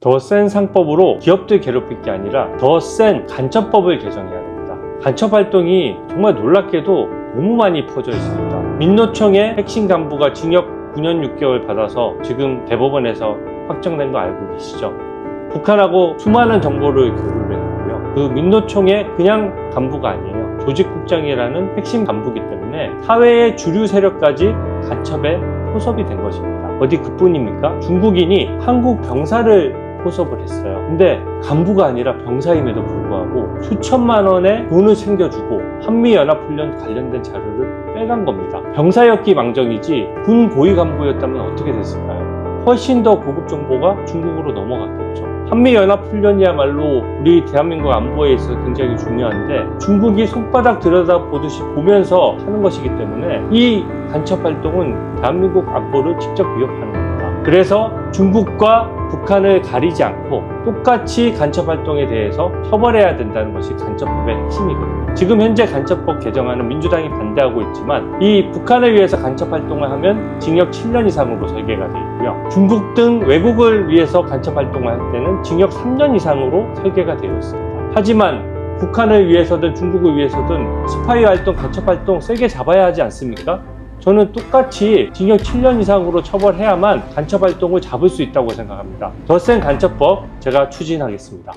더 센 상법으로 기업들 괴롭힐 게 아니라 더 센 간첩법을 개정해야 됩니다. 간첩 활동이 정말 놀랍게도 너무 많이 퍼져 있습니다. 민노총의 핵심 간부가 징역 9년 6개월 받아서 지금 대법원에서 확정된 거 알고 계시죠? 북한하고 수많은 정보를 교류를 했고요. 그 민노총의 그냥 간부가 아니에요. 조직국장이라는 핵심 간부기 때문에 사회의 주류 세력까지 간첩에 포섭이 된 것입니다. 어디 그뿐입니까? 중국인이 한국 병사를 포섭을 했어요. 근데 간부가 아니라 병사임에도 불구하고 수천만 원의 돈을 챙겨주고 한미연합훈련 관련된 자료를 빼간 겁니다. 병사였기 망정이지 군 고위 간부였다면 어떻게 됐을까요? 훨씬 더 고급 정보가 중국으로 넘어갔겠죠. 한미연합훈련이야말로 우리 대한민국 안보에 있어서 굉장히 중요한데 중국이 손바닥 들여다보듯이 보면서 하는 것이기 때문에 이 간첩 활동은 대한민국 안보를 직접 위협하는 겁니다. 그래서 중국과 북한을 가리지 않고 똑같이 간첩 활동에 대해서 처벌해야 된다는 것이 간첩법의 핵심이거든요. 지금 현재 간첩법 개정안은 민주당이 반대하고 있지만 이 북한을 위해서 간첩 활동을 하면 징역 7년 이상으로 설계가 되어 있고요. 중국 등 외국을 위해서 간첩 활동을 할 때는 징역 3년 이상으로 설계가 되어 있습니다. 하지만 북한을 위해서든 중국을 위해서든 스파이 활동, 간첩 활동 세게 잡아야 하지 않습니까? 저는 똑같이 징역 7년 이상으로 처벌해야만 간첩 활동을 잡을 수 있다고 생각합니다. 더 센 간첩법 제가 추진하겠습니다.